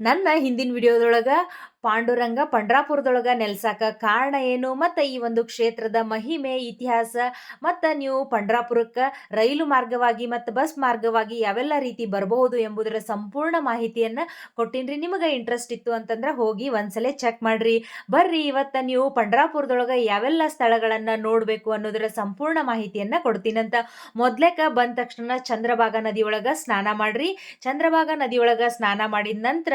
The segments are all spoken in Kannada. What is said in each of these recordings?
ನನ್ನ ಹಿಂದಿನ ವಿಡಿಯೋದೊಳಗ ಪಾಂಡುರಂಗ ಪಂಡ್ರಾಪುರದೊಳಗ ನೆಲ್ಸಾಕ ಕಾರಣ ಏನು? ಮತ್ತು ಈ ಒಂದು ಕ್ಷೇತ್ರದ ಮಹಿಮೆ, ಇತಿಹಾಸ, ಮತ್ತು ನೀವು ಪಂಡ್ರಾಪುರಕ್ಕೆ ರೈಲು ಮಾರ್ಗವಾಗಿ ಮತ್ತು ಬಸ್ ಮಾರ್ಗವಾಗಿ ಯಾವೆಲ್ಲ ರೀತಿ ಬರಬಹುದು ಎಂಬುದರ ಸಂಪೂರ್ಣ ಮಾಹಿತಿಯನ್ನು ಕೊಟ್ಟಿನ್ರಿ. ನಿಮಗೆ ಇಂಟ್ರೆಸ್ಟ್ ಇತ್ತು ಅಂತಂದ್ರೆ ಹೋಗಿ ಒಂದ್ಸಲ ಚೆಕ್ ಮಾಡ್ರಿ. ಬರ್ರಿ, ಇವತ್ತು ನೀವು ಪಂಡ್ರಾಪುರದೊಳಗೆ ಯಾವೆಲ್ಲ ಸ್ಥಳಗಳನ್ನು ನೋಡಬೇಕು ಅನ್ನೋದರ ಸಂಪೂರ್ಣ ಮಾಹಿತಿಯನ್ನು ಕೊಡ್ತೀನಂತ ಮೊದ್ಲೇಕ ಬಂದ ತಕ್ಷಣ ಚಂದ್ರಭಾಗ ನದಿಯೊಳಗೆ ಸ್ನಾನ ಮಾಡ್ರಿ. ಚಂದ್ರಭಾಗ ನದಿಯೊಳಗೆ ಸ್ನಾನ ಮಾಡಿದ ನಂತರ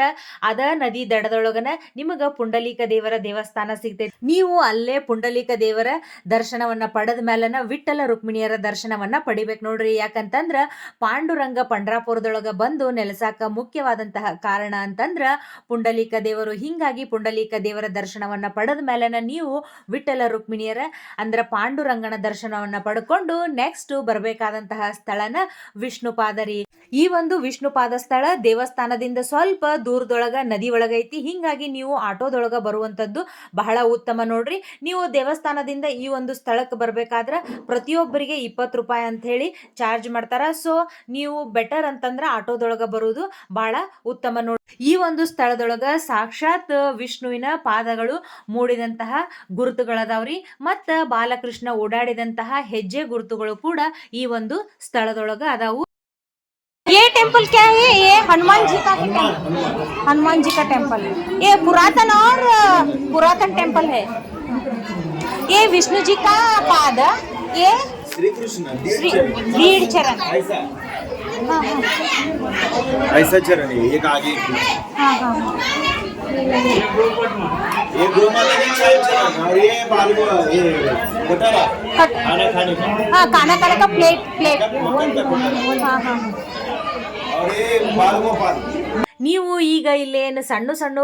ಅದ ನದಿ ದಡದೊಳಗನ ನಿಮಗ ಪುಂಡಲೀಕ ದೇವರ ದೇವಸ್ಥಾನ ಸಿಗ್ತೈತಿ. ನೀವು ಅಲ್ಲೇ ಪುಂಡಲೀಕ ದೇವರ ದರ್ಶನವನ್ನ ಪಡೆದ ಮೇಲನ ವಿಠಲ ರುಕ್ಮಿಣಿಯರ ದರ್ಶನವನ್ನ ಪಡಿಬೇಕು ನೋಡ್ರಿ. ಯಾಕಂತಂದ್ರ ಪಾಂಡುರಂಗ ಪಂಡ್ರಾಪುರದೊಳಗ ಬಂದು ನೆಲೆಸಾಕ ಮುಖ್ಯವಾದಂತಹ ಕಾರಣ ಅಂತಂದ್ರ ಪುಂಡಲೀಕ ದೇವರು ಹಿಂಗಾಗಿ ಪುಂಡಲೀಕ ದೇವರ ದರ್ಶನವನ್ನ ಪಡೆದ ಮೇಲನ ನೀವು ವಿಠಲ ರುಕ್ಮಿಣಿಯರ ಅಂದ್ರ ಪಾಂಡುರಂಗನ ದರ್ಶನವನ್ನ ಪಡ್ಕೊಂಡು ನೆಕ್ಸ್ಟ್ ಬರಬೇಕಾದಂತಹ ಸ್ಥಳನ ವಿಷ್ಣುಪಾದರಿ. ಈ ಒಂದು ವಿಷ್ಣುಪಾದ ಸ್ಥಳ ದೇವಸ್ಥಾನದಿಂದ ಸ್ವಲ್ಪ ದೂರದೊಳಗ, ನದಿ ಒಳಗೈತಿ. ಹಿಂಗಾಗಿ ನೀವು ಆಟೋದೊಳಗ ಬರುವಂತದ್ದು ಬಹಳ ಉತ್ತಮ ನೋಡ್ರಿ. ನೀವು ದೇವಸ್ಥಾನದಿಂದ ಈ ಒಂದು ಸ್ಥಳಕ್ಕೆ ಬರಬೇಕಾದ್ರೆ ಪ್ರತಿಯೊಬ್ಬರಿಗೆ ಇಪ್ಪತ್ತು ರೂಪಾಯಿ ಅಂತ ಹೇಳಿ ಚಾರ್ಜ್ ಮಾಡ್ತಾರ. ಸೊ, ನೀವು ಬೆಟರ್ ಅಂತಂದ್ರೆ ಆಟೋದೊಳಗ ಬರುವುದು ಬಹಳ ಉತ್ತಮ ನೋಡ್ರಿ. ಈ ಒಂದು ಸ್ಥಳದೊಳಗ ಸಾಕ್ಷಾತ್ ವಿಷ್ಣುವಿನ ಪಾದಗಳು ಮೂಡಿದಂತಹ ಗುರುತುಗಳದಾವ್ರಿ. ಮತ್ತ ಬಾಲಕೃಷ್ಣ ಓಡಾಡಿದಂತಹ ಹೆಜ್ಜೆ ಗುರುತುಗಳು ಕೂಡ ಈ ಒಂದು ಸ್ಥಳದೊಳಗ ಅದಾವು. ये टेंपल क्या है? ये हनुमान जी का टेंपल हनुमान जी का टेंपल ये पुरातन और पुरातन टेंपल है। ये विष्णु जी का पाद ये श्री कृष्ण चरण। ऐसा। हाँ हाँ। ऐसा चरण है एक आगे। हाँ हाँ। ये गोमाता के चार चरण और ये बालगो ये कटारा खाना खाने का। हाँ खाना खाने का प्लेट प्लेट हाँ हाँ। और ये ನೀವು ಈಗ ಇಲ್ಲೇನು ಸಣ್ಣ ಸಣ್ಣ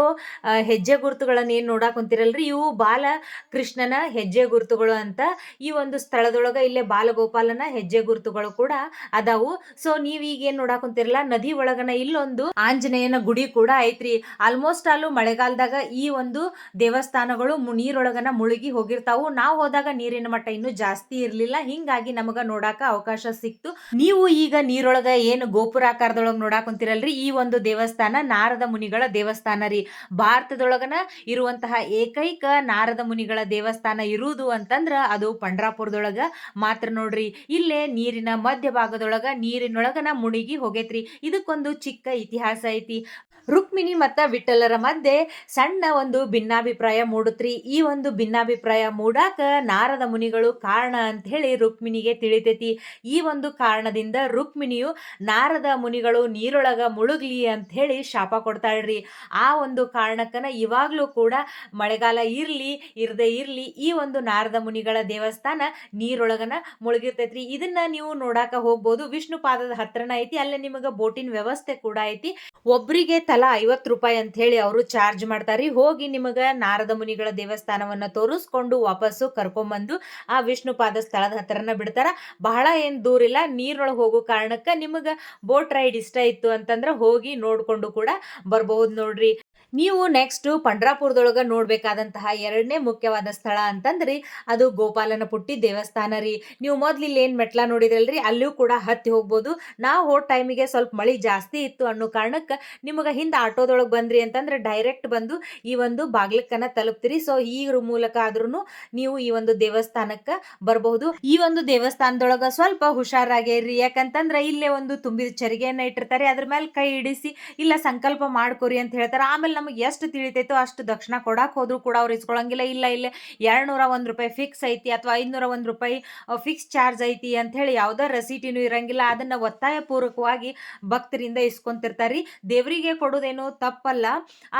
ಹೆಜ್ಜೆ ಗುರುತುಗಳನ್ನು ಏನು ನೋಡಕ್ ಕುಂತಿರಲ್ರಿ? ಇವು ಬಾಲ ಕೃಷ್ಣನ ಹೆಜ್ಜೆ ಗುರುತುಗಳು ಅಂತ ಈ ಒಂದು ಸ್ಥಳದೊಳಗ ಇಲ್ಲೇ ಬಾಲಗೋಪಾಲನ ಹೆಜ್ಜೆ ಗುರುತುಗಳು ಕೂಡ ಅದಾವು. ಸೊ ನೀವು ಈಗ ಏನು ನೋಡಕ್ ಕುಂತಿರಲ್ಲ, ನದಿ ಒಳಗನ ಇಲ್ಲೊಂದು ಆಂಜನೇಯನ ಗುಡಿ ಕೂಡ ಐತ್ರಿ. ಆಲ್ಮೋಸ್ಟ್ ಆಲ್ ಮಳೆಗಾಲದಾಗ ಈ ಒಂದು ದೇವಸ್ಥಾನಗಳು ನೀರೊಳಗನ ಮುಳುಗಿ ಹೋಗಿರ್ತಾವು. ನಾವು ಹೋದಾಗ ನೀರಿನ ಮಟ್ಟ ಇನ್ನೂ ಜಾಸ್ತಿ ಇರಲಿಲ್ಲ. ಹಿಂಗಾಗಿ ನಮಗ ನೋಡಾಕ ಅವಕಾಶ ಸಿಕ್ತು. ನೀವು ಈಗ ನೀರೊಳಗ ಏನು ಗೋಪುರಾಕಾರದೊಳಗೆ ನೋಡಾಕ್ ಕುಂತಿರಲ್ರಿ? ಈ ಒಂದು ದೇವಸ್ಥಾನ ನಾರದ ಮುನಿಗಳ ದೇವಸ್ಥಾನ ರೀ. ಭಾರತದೊಳಗನ ಇರುವಂತಹ ಏಕೈಕ ನಾರದ ಮುನಿಗಳ ದೇವಸ್ಥಾನ ಇರುವುದು ಅಂತಂದ್ರ ಅದು ಪಂಡ್ರಾಪುರದೊಳಗ. ಮಾತ್ರ ನೋಡ್ರಿ, ಇಲ್ಲೇ ನೀರಿನ ಮಧ್ಯಭಾಗದೊಳಗ ನೀರಿನೊಳಗನ ಮುಣಿಗಿ ಹೋಗೈತ್ರಿ. ಇದಕ್ಕೊಂದು ಚಿಕ್ಕ ಇತಿಹಾಸ ಐತಿ. ರುಕ್ಮಿಣಿ ಮತ್ತು ವಿಠಲರ ಮಧ್ಯೆ ಸಣ್ಣ ಒಂದು ಭಿನ್ನಾಭಿಪ್ರಾಯ ಮೂಡುತ್ರಿ. ಈ ಒಂದು ಭಿನ್ನಾಭಿಪ್ರಾಯ ಮೂಡಾಕ ನಾರದ ಮುನಿಗಳು ಕಾರಣ ಅಂತ ಹೇಳಿ ರುಕ್ಮಿಣಿಗೆ ತಿಳಿತೈತಿ. ಈ ಒಂದು ಕಾರಣದಿಂದ ರುಕ್ಮಿಣಿಯು ನಾರದ ಮುನಿಗಳು ನೀರೊಳಗ ಮುಳುಗ್ಲಿ ಅಂತ ಹೇಳಿ ಶಾಪ ಕೊಡ್ತಾಳ್ರಿ. ಆ ಒಂದು ಕಾರಣಕ್ಕನ ಇವಾಗಲೂ ಕೂಡ ಮಳೆಗಾಲ ಇರ್ಲಿ, ಇರದೆ ಇರ್ಲಿ, ಈ ಒಂದು ನಾರದ ಮುನಿಗಳ ದೇವಸ್ಥಾನ ನೀರೊಳಗನ ಮುಳುಗಿರ್ತೈತ್ರಿ. ಇದನ್ನ ನೀವು ನೋಡಾಕ ಹೋಗ್ಬೋದು. ವಿಷ್ಣು ಪಾದದ ಹತ್ರನ ಐತಿ. ಅಲ್ಲೇ ನಿಮಗೆ ಬೋಟಿನ ವ್ಯವಸ್ಥೆ ಕೂಡ ಐತಿ. ಒಬ್ರಿಗೆ ತಲಾ ಐವತ್ತು ರೂಪಾಯಿ ಅಂತ ಹೇಳಿ ಅವರು ಚಾರ್ಜ್ ಮಾಡ್ತಾರೆ. ಹೋಗಿ ನಿಮಗ ನಾರದ ಮುನಿಗಳ ದೇವಸ್ಥಾನವನ್ನ ತೋರಿಸ್ಕೊಂಡು ವಾಪಸ್ಸು ಕರ್ಕೊಂಬಂದು ಆ ವಿಷ್ಣುಪಾದ ಸ್ಥಳದ ಹತ್ರನ ಬಿಡ್ತಾರ. ಬಹಳ ಏನು ದೂರ ಇಲ್ಲ, ನೀರೊಳಗೆ ಹೋಗೋ ಕಾರಣಕ್ಕ ನಿಮಗ ಬೋಟ್ ರೈಡ್ ಇಷ್ಟ ಇತ್ತು ಅಂತಂದ್ರ ಹೋಗಿ ನೋಡ್ಕೊಂಡು ಕೂಡ ಬರ್ಬಹುದು ನೋಡ್ರಿ. ನೀವು ನೆಕ್ಸ್ಟ್ ಪಂಡ್ರಾಪುರದೊಳಗ ನೋಡಬೇಕಾದಂತಹ ಎರಡನೇ ಮುಖ್ಯವಾದ ಸ್ಥಳ ಅಂತಂದ್ರಿ ಅದು ಗೋಪಾಲನ ಪುಟ್ಟಿ ದೇವಸ್ಥಾನ ರೀ. ನೀವು ಮೊದ್ಲು ಇಲ್ಲಿ ಏನ್ ಮೆಟ್ಲ ನೋಡಿದ್ರಲ್ರಿ ಅಲ್ಲಿಯೂ ಕೂಡ ಹತ್ತಿ ಹೋಗ್ಬೋದು. ನಾವು ಹೋದ ಟೈಮಿಗೆ ಸ್ವಲ್ಪ ಮಳಿ ಜಾಸ್ತಿ ಇತ್ತು ಅನ್ನೋ ಕಾರಣಕ್ಕೆ ನಿಮಗೆ ಹಿಂದೆ ಆಟೋದೊಳಗೆ ಬಂದ್ರಿ ಅಂತಂದ್ರೆ ಡೈರೆಕ್ಟ್ ಬಂದು ಈ ಒಂದು ಬಾಗ್ಲಕ್ಕನ್ನ ತಲುಪ್ತೀರಿ. ಸೊ ಈ ಮೂಲಕ ಆದ್ರೂ ನೀವು ಈ ಒಂದು ದೇವಸ್ಥಾನಕ್ಕೆ ಬರಬಹುದು. ಈ ಒಂದು ದೇವಸ್ಥಾನದೊಳಗ ಸ್ವಲ್ಪ ಹುಷಾರಾಗೇರಿ. ಯಾಕಂತಂದ್ರೆ ಇಲ್ಲೇ ಒಂದು ತುಂಬಿದ ಚರಿಗೆಯನ್ನ ಇಟ್ಟಿರ್ತಾರೆ. ಅದ್ರ ಮೇಲೆ ಕೈ ಇಡಿಸಿ, ಇಲ್ಲ ಸಂಕಲ್ಪ ಮಾಡ್ಕೊರಿ ಅಂತ ಹೇಳ್ತಾರೆ. ಆಮೇಲೆ ನಮಗೆ ಎಷ್ಟು ತಿಳಿತೈತೋ ಅಷ್ಟು ದಕ್ಷಿಣ ಕೊಡಕ್ಕೆ ಹೋದ್ರು ಕೂಡ ಅವ್ರು ಇಸ್ಕೊಳಂಗಿಲ್ಲ. ಇಲ್ಲ ಇಲ್ಲ, ಎರಡ್ನೂರ ಒಂದು ರೂಪಾಯಿ ಫಿಕ್ಸ್ ಐತಿ ಅಥವಾ ಐದ್ನೂರ ಒಂದು ರೂಪಾಯಿ ಫಿಕ್ಸ್ ಚಾರ್ಜ್ ಐತಿ ಅಂತ ಹೇಳಿ ಯಾವ್ದೋ ರಸೀಟಿನೂ ಇರಂಗಿಲ್ಲ. ಅದನ್ನ ಒತ್ತಾಯ ಪೂರ್ವಕವಾಗಿ ಭಕ್ತರಿಂದ ಇಸ್ಕೊಂತಿರ್ತಾರಿ ದೇವರಿಗೆ ಕೊಡೋದೇನು ತಪ್ಪಲ್ಲ.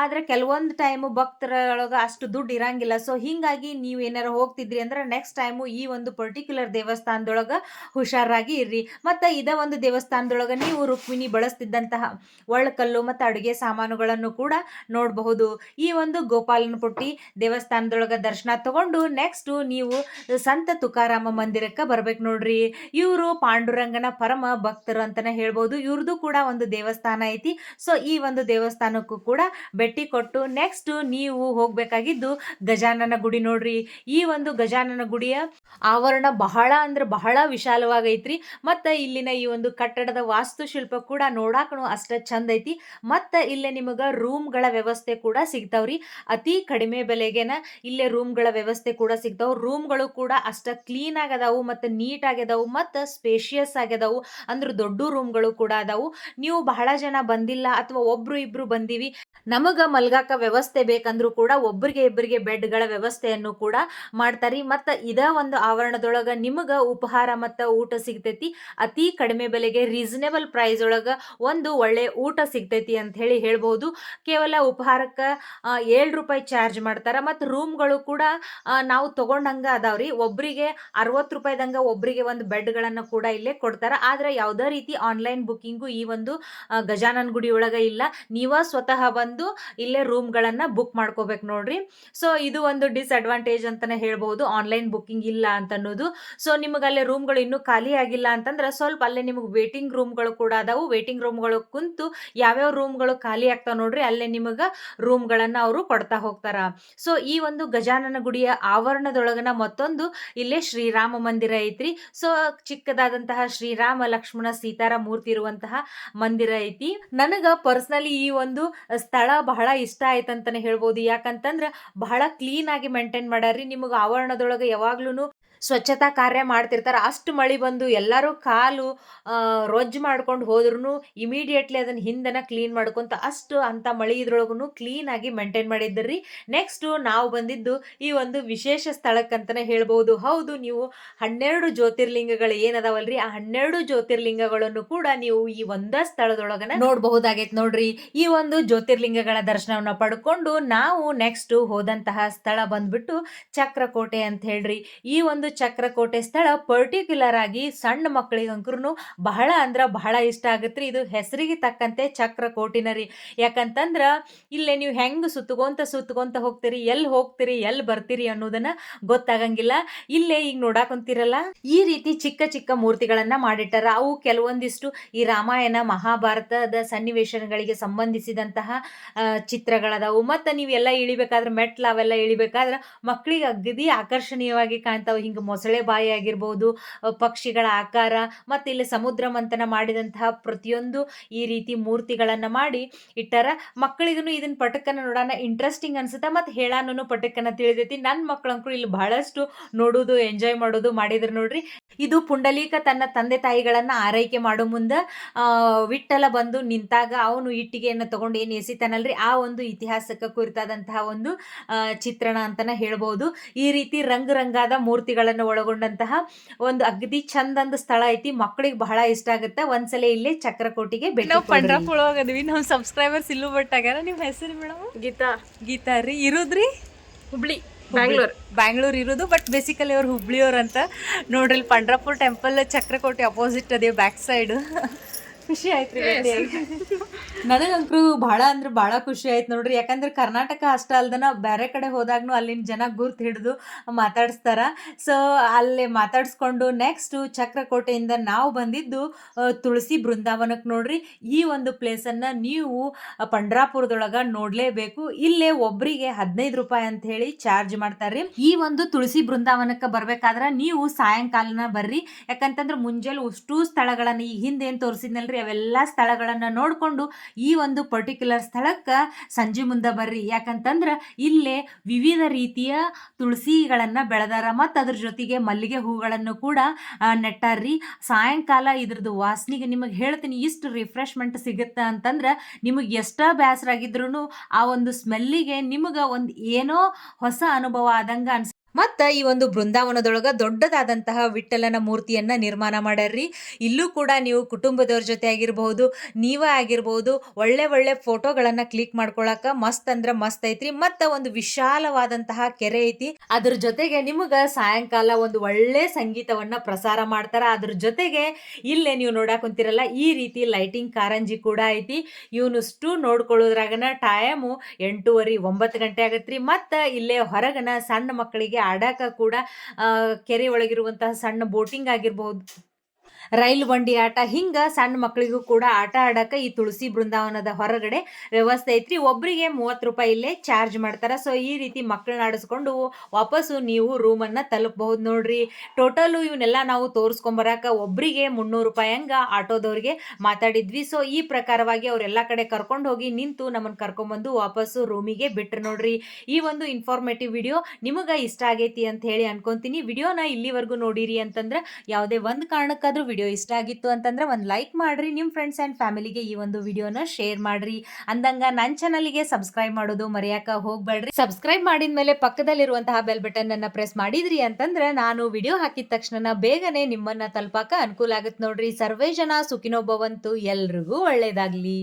ಆದರೆ ಕೆಲವೊಂದು ಟೈಮು ಭಕ್ತರೊಳಗೆ ಅಷ್ಟು ದುಡ್ಡು ಇರಂಗಿಲ್ಲ. ಸೊ ಹಿಂಗಾಗಿ ನೀವು ಏನಾರ ಹೋಗ್ತಿದ್ರಿ ಅಂದ್ರೆ ನೆಕ್ಸ್ಟ್ ಟೈಮು ಈ ಒಂದು ಪರ್ಟಿಕ್ಯುಲರ್ ದೇವಸ್ಥಾನದೊಳಗ ಹುಷಾರಾಗಿ ಇರ್ರಿ. ಮತ್ತು ಇದ ಒಂದು ದೇವಸ್ಥಾನದೊಳಗ ನೀವು ರುಕ್ಮಿಣಿ ಬಳಸ್ತಿದ್ದಂತಹ ಒಳ್ಳಕಲ್ಲು ಮತ್ತು ಅಡುಗೆ ಸಾಮಾನುಗಳನ್ನು ಕೂಡ ನೋಡಬಹುದು. ಈ ಒಂದು ಗೋಪಾಲನ ಪುಟ್ಟಿ ದೇವಸ್ಥಾನದೊಳಗ ದರ್ಶನ ತಗೊಂಡು ನೆಕ್ಸ್ಟ್ ನೀವು ಸಂತ ತುಕಾರಾಮ ಮಂದಿರಕ್ಕೆ ಬರ್ಬೇಕು ನೋಡ್ರಿ. ಇವರು ಪಾಂಡುರಂಗನ ಪರಮ ಭಕ್ತರು ಅಂತಾನೆ ಹೇಳ್ಬೋದು. ಇವ್ರದ್ದು ಕೂಡ ಒಂದು ದೇವಸ್ಥಾನ ಐತಿ. ಸೊ ಈ ಒಂದು ದೇವಸ್ಥಾನಕ್ಕೂ ಕೂಡ ಭೇಟಿ ಕೊಟ್ಟು ನೆಕ್ಸ್ಟ್ ನೀವು ಹೋಗಬೇಕಾಗಿದ್ದು ಗಜಾನನ ಗುಡಿ ನೋಡ್ರಿ. ಈ ಒಂದು ಗಜಾನನ ಗುಡಿಯ ಆವರಣ ಬಹಳ ಅಂದ್ರೆ ಬಹಳ ವಿಶಾಲವಾಗೈತ್ರಿ. ಮತ್ತು ಇಲ್ಲಿನ ಈ ಒಂದು ಕಟ್ಟಡದ ವಾಸ್ತುಶಿಲ್ಪ ಕೂಡ ನೋಡಾಕನು ಅಷ್ಟ ಚಂದ ಐತಿ. ಮತ್ತು ಇಲ್ಲೇ ನಿಮಗೆ ರೂಮ್ಗಳ ವ್ಯವಸ್ಥೆ ಕೂಡ ಸಿಗ್ತಾವ್ರಿ. ಅತಿ ಕಡಿಮೆ ಬೆಲೆಗೆನ ಇಲ್ಲೇ ರೂಮ್ಗಳ ವ್ಯವಸ್ಥೆ ಕೂಡ ಸಿಗ್ತಾವ. ರೂಮ್ಗಳು ಕೂಡ ಅಷ್ಟ ಕ್ಲೀನ್ ಆಗದಾವು ಮತ್ತು ನೀಟ್ ಆಗ್ಯದವು ಮತ್ತು ಸ್ಪೇಷಿಯಸ್ ಆಗ್ಯದಾವು ಅಂದ್ರೆ ದೊಡ್ಡ ರೂಮ್ಗಳು ಕೂಡ ಅದಾವು. ನೀವು ಬಹಳ ಜನ ಬಂದಿಲ್ಲ ಅಥವಾ ಒಬ್ರು ಇಬ್ರು ಬಂದಿವಿ, ನಮಗ ಮಲ್ಗಾಕ ವ್ಯವಸ್ಥೆ ಬೇಕಂದ್ರೂ ಕೂಡ ಒಬ್ಬರಿಗೆ ಇಬ್ಬರಿಗೆ ಬೆಡ್ಗಳ ವ್ಯವಸ್ಥೆಯನ್ನು ಕೂಡ ಮಾಡ್ತಾರಿ. ಮತ್ತ ಇದ ಒಂದು ಆವರಣದೊಳಗ ನಿಮಗ ಉಪಹಾರ ಮತ್ತು ಊಟ ಸಿಗ್ತೈತಿ. ಅತಿ ಕಡಿಮೆ ಬೆಲೆಗೆ ರೀಸನೇಬಲ್ ಪ್ರೈಸ್ ಒಳಗ ಒಂದು ಒಳ್ಳೆ ಊಟ ಸಿಗ್ತೈತಿ ಅಂತ ಹೇಳಿ ಹೇಳ್ಬೋದು. ಕೇವಲ ಉಪಹಾರಕ್ಕೆ ಏಳು ರೂಪಾಯಿ ಚಾರ್ಜ್ ಮಾಡ್ತಾರೆ. ಮತ್ತು ರೂಮ್ಗಳು ಕೂಡ ನಾವು ತೊಗೊಂಡಂಗೆ ಅದಾವ್ರಿ. ಒಬ್ಬರಿಗೆ ಅರವತ್ತು ರೂಪಾಯಿದಂಗೆ ಒಬ್ಬರಿಗೆ ಒಂದು ಬೆಡ್ಗಳನ್ನು ಕೂಡ ಇಲ್ಲೇ ಕೊಡ್ತಾರೆ. ಆದರೆ ಯಾವುದೇ ರೀತಿ ಆನ್ಲೈನ್ ಬುಕ್ಕಿಂಗು ಈ ಒಂದು ಗಜಾನನ ಗಜಾನನ್ ಗುಡಿ ಒಳಗೆ ಇಲ್ಲ. ನೀವ ಸ್ವತಃ ಬಂದು ಇಲ್ಲೇ ರೂಮ್ಗಳನ್ನು ಬುಕ್ ಮಾಡ್ಕೋಬೇಕು ನೋಡ್ರಿ. ಸೊ, ಇದು ಒಂದು ಡಿಸ್ಅಡ್ವಾಂಟೇಜ್ ಅಂತಲೇ ಹೇಳ್ಬೋದು. ಆನ್ಲೈನ್ ಬುಕ್ಕಿಂಗ್ ಇಲ್ಲ ಅಂತ ಅನ್ನೋದು ಸೊ, ನಿಮಗೆ ಅಲ್ಲೇ ರೂಮ್ಗಳು ಇನ್ನೂ ಖಾಲಿ ಆಗಿಲ್ಲ ಅಂತಂದ್ರೆ ಸ್ವಲ್ಪ ಅಲ್ಲೇ ನಿಮಗೆ ವೇಟಿಂಗ್ ರೂಮ್ಗಳು ಕೂಡ ಅದಾವು. ವೇಟಿಂಗ್ ರೂಮ್ಗಳು ಕುಂತು ಯಾವ್ಯಾವ ರೂಮ್ಗಳು ಖಾಲಿ ಆಗ್ತಾವೆ ನೋಡ್ರಿ. ಅಲ್ಲೇ ನಿಮಗೆ ರೂಮ್ಗಳನ್ನು ಅವರು ಕೊಡ್ತಾ ಹೋಗ್ತಾರ. ಸೊ ಈ ಒಂದು ಗಜಾನನ ಗುಡಿಯ ಆವರಣದೊಳಗನ ಮತ್ತೊಂದು ಇಲ್ಲೇ ಶ್ರೀರಾಮ ಮಂದಿರ ಐತ್ರಿ. ಸೊ ಚಿಕ್ಕದಾದಂತಹ ಶ್ರೀರಾಮ, ಲಕ್ಷ್ಮಣ ಸೀತಾರ ಮೂರ್ತಿ ಇರುವಂತಹ ಮಂದಿರ ಐತಿ. ನನಗ ಪರ್ಸನಲಿ ಈ ಒಂದು ಸ್ಥಳ ಬಹಳ ಇಷ್ಟ ಆಯ್ತಂತಾನೆ ಹೇಳ್ಬೋದು. ಯಾಕಂತಂದ್ರ ಬಹಳ ಕ್ಲೀನ್ ಆಗಿ ಮೇಂಟೈನ್ ಮಾಡ್ಯಾರ್ರಿ. ನಿಮಗೆ ಆವರಣದೊಳಗೆ ಯಾವಾಗ್ಲೂ ಸ್ವಚ್ಛತಾ ಕಾರ್ಯ ಮಾಡ್ತಿರ್ತಾರೆ. ಅಷ್ಟು ಮಳೆ ಬಂದು ಎಲ್ಲರೂ ಕಾಲು ರೊಜ್ಜು ಮಾಡ್ಕೊಂಡು ಹೋದ್ರೂ ಇಮಿಡಿಯೇಟ್ಲಿ ಅದನ್ನ ಹಿಂದನ ಕ್ಲೀನ್ ಮಾಡ್ಕೊಂತ ಅಷ್ಟು ಅಂತ ಮಳೆ ಇದ್ರೊಳಗೂ ಆಗಿ ಮೇಂಟೈನ್ ಮಾಡಿದ್ರಿ ನೆಕ್ಸ್ಟು ನಾವು ಬಂದಿದ್ದು ಈ ಒಂದು ವಿಶೇಷ ಸ್ಥಳಕ್ಕಂತಾನೆ ಹೇಳ್ಬೋದು. ಹೌದು, ನೀವು ಹನ್ನೆರಡು ಜ್ಯೋತಿರ್ಲಿಂಗಗಳು ಏನದಾವಲ್ರಿ? ಆ ಹನ್ನೆರಡು ಜ್ಯೋತಿರ್ಲಿಂಗಗಳನ್ನು ಕೂಡ ನೀವು ಈ ಒಂದ ಸ್ಥಳದೊಳಗನ ನೋಡಬಹುದಾಗೈತೆ ನೋಡ್ರಿ. ಈ ಒಂದು ಜ್ಯೋತಿರ್ಲಿಂಗಗಳ ದರ್ಶನವನ್ನ ಪಡ್ಕೊಂಡು ನಾವು ನೆಕ್ಸ್ಟ್ ಹೋದಂತಹ ಸ್ಥಳ ಬಂದ್ಬಿಟ್ಟು ಚಕ್ರಕೋಟೆ ಅಂತ ಹೇಳ್ರಿ. ಈ ಒಂದು ಚಕ್ರಕೋಟೆ ಸ್ಥಳ ಪರ್ಟಿಕ್ಯುಲರ್ ಆಗಿ ಸಣ್ಣ ಮಕ್ಕಳಿಗಂಕ್ರೂ ಬಹಳ ಅಂದ್ರ ಬಹಳ ಇಷ್ಟ ಆಗತ್ರಿ. ಇದು ಹೆಸರಿಗೆ ತಕ್ಕಂತೆ ಚಕ್ರಕೋಟಿನ ರೀ ಯಾಕಂತಂದ್ರ ಇಲ್ಲೇ ನೀವು ಹೆಂಗ್ ಸುತ್ತಕೊಂತ ಸುತ್ತಕೊಂತ ಹೋಗ್ತೀರಿ ಎಲ್ಲಿ ಹೋಗ್ತೀರಿ ಎಲ್ಲಿ ಬರ್ತೀರಿ ಅನ್ನೋದನ್ನ ಗೊತ್ತಾಗಂಗಿಲ್ಲ. ಇಲ್ಲೇ ಈಗ ನೋಡಾಕೊಂತೀರಲ್ಲ ಈ ರೀತಿ ಚಿಕ್ಕ ಚಿಕ್ಕ ಮೂರ್ತಿಗಳನ್ನ ಮಾಡಿಟ್ಟಾರ. ಅವು ಕೆಲವೊಂದಿಷ್ಟು ಈ ರಾಮಾಯಣ, ಮಹಾಭಾರತದ ಸನ್ನಿವೇಶಗಳಿಗೆ ಸಂಬಂಧಿಸಿದಂತಹ ಚಿತ್ರಗಳದಾವು. ಮತ್ತು ನೀವೆಲ್ಲ ಇಳಿಬೇಕಾದ್ರೆ, ಮೆಟ್ಲು ಅವೆಲ್ಲ ಇಳಿಬೇಕಾದ್ರೆ ಮಕ್ಕಳಿಗೆ ಅಗದಿ ಆಕರ್ಷಣೀಯವಾಗಿ ಕಾಣ್ತಾವೆ. ಹಿಂಗೆ ಮೊಸಳೆ ಬಾಯಿ ಆಗಿರ್ಬೋದು ಪಕ್ಷಿಗಳ ಆಕಾರ ಮತ್ತು ಇಲ್ಲಿ ಸಮುದ್ರ ಮಂಥನ ಮಾಡಿದಂತಹ ಪ್ರತಿಯೊಂದು ಈ ರೀತಿ ಮೂರ್ತಿಗಳನ್ನು ಮಾಡಿ ಇಟ್ಟಾರ. ಮಕ್ಕಳಿಗೂ ಇದನ್ನ ಪಟಕನ ನೋಡೋಣ ಇಂಟ್ರೆಸ್ಟಿಂಗ್ ಅನ್ಸುತ್ತೆ ಮತ್ತು ಹೇಳಾನು ಪಟಕನ ತಿಳಿದೈತಿ ನನ್ನ ಮಕ್ಕಳಂಕರು ಇಲ್ಲಿ ಬಹಳಷ್ಟು ನೋಡೋದು ಎಂಜಾಯ್ ಮಾಡೋದು ಮಾಡಿದ್ರು ನೋಡ್ರಿ. ಇದು ಪುಂಡಲೀಕ ತನ್ನ ತಂದೆ ತಾಯಿಗಳನ್ನು ಆರೈಕೆ ಮಾಡೋ ಮುಂದೆ ಆ, ವಿಠ್ಠಲ ಬಂದು ನಿಂತಾಗ ಅವನು ಇಟ್ಟಿಗೆಯನ್ನು ತಗೊಂಡು ಏನು ಎಸಿತಾನಲ್ರಿ? ಆ ಒಂದು ಇತಿಹಾಸಕ್ಕೆ ಕುರಿತಾದಂತಹ ಒಂದು ಚಿತ್ರಣ ಅಂತನ ಹೇಳ್ಬೋದು. ಈ ರೀತಿ ರಂಗು ರಂಗಾದ ಮೂರ್ತಿಗಳನ್ನು ಒಳಗೊಂಡಂತಹ ಒಂದು ಅಗದಿ ಚಂದಂದ ಸ್ಥಳ ಐತಿ. ಮಕ್ಕಳಿಗೆ ಬಹಳ ಇಷ್ಟ ಆಗುತ್ತೆ. ಒಂದ್ಸಲ ಇಲ್ಲಿ ಚಕ್ರಕೋಟಿಗೆ ಭೇಟಿ ನಾವು. ಪಂಡ್ರಾಪುರ ಒಳಗದ್ವಿ. ನಮ್ಮ ಸಬ್ಸ್ಕ್ರೈಬರ್ಸ್ ಇಲ್ಲೂ ಬಟ್ ಆಗ್ಯಾರ ನಿಮ್ಮ ಹೆಸರು ಮೇಡಮ್ ಗೀತಾ. ಗೀತಾ ರೀ. ಇರುದ್ರಿ? ಹುಬ್ಳಿ ಬ್ಯಾಂಗ್ಳೂರ್. ಬ್ಯಾಂಗ್ಳೂರ್ ಇರೋದು ಬಟ್ ಬೇಸಿಕಲಿ ಅವ್ರು ಹುಬ್ಳಿಯವ್ರು ಅಂತ ನೋಡ್ರಿ ಪಂಡ್ರಾಪುರ ಟೆಂಪಲ್ ಚಕ್ರಕೋಟಿ ಅಪೋಸಿಟ್ ಅದೇ ಬ್ಯಾಕ್ ಸೈಡ್ ಖುಷಿ ಆಯ್ತು ರೀ ನನಗಂತೂ ಬಹಳ ಅಂದ್ರೆ ಬಹಳ ಖುಷಿ ಆಯ್ತು ನೋಡ್ರಿ. ಯಾಕಂದ್ರೆ ಕರ್ನಾಟಕ ಅಷ್ಟ ಅಲ್ದನ ಬೇರೆ ಕಡೆ ಹೋದಾಗ್ನು ಅಲ್ಲಿನ ಜನ ಗುರ್ತು ಹಿಡಿದು ಮಾತಾಡಿಸ್ತಾರ. ಸೊ ಅಲ್ಲೇ ಮಾತಾಡಿಸ್ಕೊಂಡು ನೆಕ್ಸ್ಟ್ ಚಕ್ರಕೋಟೆಯಿಂದ ನಾವು ಬಂದಿದ್ದು ತುಳಸಿ ಬೃಂದಾವನಕ್ಕೆ ನೋಡ್ರಿ. ಈ ಒಂದು ಪ್ಲೇಸನ್ನು ನೀವು ಪಂಡ್ರಾಪುರದೊಳಗೆ ನೋಡಲೇಬೇಕು. ಇಲ್ಲೇ ಒಬ್ಬರಿಗೆ ಹದಿನೈದು ರೂಪಾಯಿ ಅಂತ ಹೇಳಿ ಚಾರ್ಜ್ ಮಾಡ್ತಾರೆ ಈ ಒಂದು ತುಳಸಿ ಬೃಂದಾವನಕ್ಕೆ ಬರ್ಬೇಕಾದ್ರೆ ನೀವು ಸಾಯಂಕಾಲನ ಬರ್ರಿ. ಯಾಕಂತಂದ್ರೆ ಮುಂಜಾನೆ ಅಷ್ಟು ಸ್ಥಳಗಳನ್ನು ಈ ಹಿಂದೆ ಏನು ತೋರಿಸಿದ್ನಲ್ರಿ. ಅವೆಲ್ಲ ಸ್ಥಳಗಳನ್ನು ನೋಡಿಕೊಂಡು ಈ ಒಂದು ಪರ್ಟಿಕ್ಯುಲರ್ ಸ್ಥಳಕ್ಕೆ ಸಂಜೆ ಮುಂದೆ ಬರ್ರಿ. ಯಾಕಂತಂದ್ರೆ ಇಲ್ಲೇ ವಿವಿಧ ರೀತಿಯ ತುಳಸಿಗಳನ್ನು ಬೆಳೆದಾರ ಮತ್ತು ಅದ್ರ ಜೊತೆಗೆ ಮಲ್ಲಿಗೆ ಹೂಗಳನ್ನು ಕೂಡ ನೆಟ್ಟಾರ್ರಿ. ಸಾಯಂಕಾಲ ಇದ್ರದ್ದು ವಾಸನೆಗೆ ನಿಮಗೆ ಹೇಳ್ತೀನಿ, ಇಷ್ಟು ರಿಫ್ರೆಶ್ಮೆಂಟ್ ಸಿಗುತ್ತೆ ಅಂತಂದ್ರೆ ನಿಮಗೆ ಎಷ್ಟ ಬ್ಯಾಸರಾಗಿದ್ರು ಆ ಒಂದು ಸ್ಮೆಲ್ಲಿಗೆ ನಿಮಗೆ ಒಂದು ಏನೋ ಹೊಸ ಅನುಭವ ಆದಂಗೆ ಅನ್ಸ್ ಮತ್ತ ಈ ಒಂದು ಬೃಂದಾವನದೊಳಗ ದೊಡ್ಡದಾದಂತಹ ವಿಠಲನ ಮೂರ್ತಿಯನ್ನ ನಿರ್ಮಾಣ ಮಾಡ್ಯಾರ್ರಿ. ಇಲ್ಲೂ ಕೂಡ ನೀವು ಕುಟುಂಬದವ್ರ ಜೊತೆ ಆಗಿರಬಹುದು, ನೀವೇ ಆಗಿರಬಹುದು, ಒಳ್ಳೆ ಒಳ್ಳೆ ಫೋಟೋಗಳನ್ನ ಕ್ಲಿಕ್ ಮಾಡ್ಕೊಳಕ ಮಸ್ತ್ ಅಂದ್ರ ಮಸ್ತ್ ಐತ್ರಿ. ಮತ್ತ ಒಂದು ವಿಶಾಲವಾದಂತಹ ಕೆರೆ ಐತಿ. ಅದ್ರ ಜೊತೆಗೆ ನಿಮಗ ಸಾಯಂಕಾಲ ಒಂದು ಒಳ್ಳೆ ಸಂಗೀತವನ್ನ ಪ್ರಸಾರ ಮಾಡ್ತಾರ. ಅದ್ರ ಜೊತೆಗೆ ಇಲ್ಲೇ ನೀವು ನೋಡಾಕ್ ಕುಂತಿರಲ್ಲ, ಈ ರೀತಿ ಲೈಟಿಂಗ್ ಕಾರಂಜಿ ಕೂಡ ಐತಿ. ಇವನಷ್ಟು ನೋಡ್ಕೊಳ್ಳೋದ್ರಾಗನ ಟೈಮು ಎಂಟೂವರೆ ಒಂಬತ್ತು ಗಂಟೆ ಆಗತ್ರಿ. ಮತ್ತ ಇಲ್ಲೇ ಹೊರಗನ ಸಣ್ಣ ಮಕ್ಕಳಿಗೆ ಆಡಾಕ ಕೂಡ ಕೆರೆ ಒಳಗಿರುವಂತಹ ಸಣ್ಣ ಬೋಟಿಂಗ್ ಆಗಿರ್ಬಹುದು ರೈಲು ಬಂಡಿ ಆಟ, ಹಿಂಗ ಸಣ್ಣ ಮಕ್ಕಳಿಗೂ ಕೂಡ ಆಟ ಆಡಕ್ಕೆ ಈ ತುಳಸಿ ಬೃಂದಾವನದ ಹೊರಗಡೆ ವ್ಯವಸ್ಥೆ ಐತ್ರಿ. ಒಬ್ಬರಿಗೆ ಮೂವತ್ತು ರೂಪಾಯಿ ಇಲ್ಲೇ ಚಾರ್ಜ್ ಮಾಡ್ತಾರೆ. ಸೊ ಈ ರೀತಿ ಮಕ್ಕಳನ್ನ ಆಡಿಸ್ಕೊಂಡು ವಾಪಸ್ಸು ನೀವು ರೂಮನ್ನು ತಲುಪಬಹುದು ನೋಡ್ರಿ. ಟೋಟಲು ಇವನ್ನೆಲ್ಲ ನಾವು ತೋರಿಸ್ಕೊಂಬರಕ್ಕೆ ಒಬ್ಬರಿಗೆ ಮುನ್ನೂರು ರೂಪಾಯಿ ಹಂಗ ಆಟೋದವ್ರಿಗೆ ಮಾತಾಡಿದ್ವಿ. ಸೊ ಈ ಪ್ರಕಾರವಾಗಿ ಅವರೆಲ್ಲ ಕಡೆ ಕರ್ಕೊಂಡು ಹೋಗಿ ನಿಂತು ನಮ್ಮನ್ನು ಕರ್ಕೊಂಬಂದು ವಾಪಸ್ಸು ರೂಮಿಗೆ ಬಿಟ್ರು ನೋಡ್ರಿ. ಈ ಒಂದು ಇನ್ಫಾರ್ಮೇಟಿವ್ ವಿಡಿಯೋ ನಿಮಗೆ ಇಷ್ಟ ಆಗೈತಿ ಅಂತ ಹೇಳಿ ಅನ್ಕೊಂತೀನಿ. ವಿಡಿಯೋನ ಇಲ್ಲಿವರೆಗೂ ನೋಡಿರಿ ಅಂತಂದ್ರೆ ಯಾವುದೇ ಒಂದು ಕಾರಣಕ್ಕಾದ್ರೂ ವಿಡಿಯೋ ಇಷ್ಟ ಆಗಿತ್ತು ಅಂತಂದ್ರೆ ಒಂದು ಲೈಕ್ ಮಾಡ್ರಿ ನಿಮ್ಮ ಫ್ರೆಂಡ್ಸ್ ಆ್ಯಂಡ್ ಫ್ಯಾಮಿಲಿಗೆ ಈ ಒಂದು ವಿಡಿಯೋನ ಶೇರ್ ಮಾಡ್ರಿ. ಅಂದಂಗ ನನ್ನ ಚಾನಲ್ಗೆ ಸಬ್ಸ್ಕ್ರೈಬ್ ಮಾಡೋದು ಮರೆಯಾಕ ಹೋಗ್ಬೇಡ್ರಿ ಸಬ್ಸ್ಕ್ರೈಬ್ ಮಾಡಿದ ಮೇಲೆ ಪಕ್ಕದಲ್ಲಿರುವಂತಹ ಬೆಲ್ ಬಟನ್ ಅನ್ನ ಪ್ರೆಸ್ ಮಾಡಿದ್ರಿ ಅಂತಂದ್ರೆ ನಾನು ವಿಡಿಯೋ ಹಾಕಿದ ತಕ್ಷಣ ಬೇಗನೆ ನಿಮ್ಮನ್ನ ತಲುಪಾಕ ಅನುಕೂಲ ಆಗುತ್ತೆ ನೋಡ್ರಿ. ಸರ್ವೇ ಜನ ಸುಖಿನೋ ಎಲ್ರಿಗೂ ಒಳ್ಳೇದಾಗ್ಲಿ.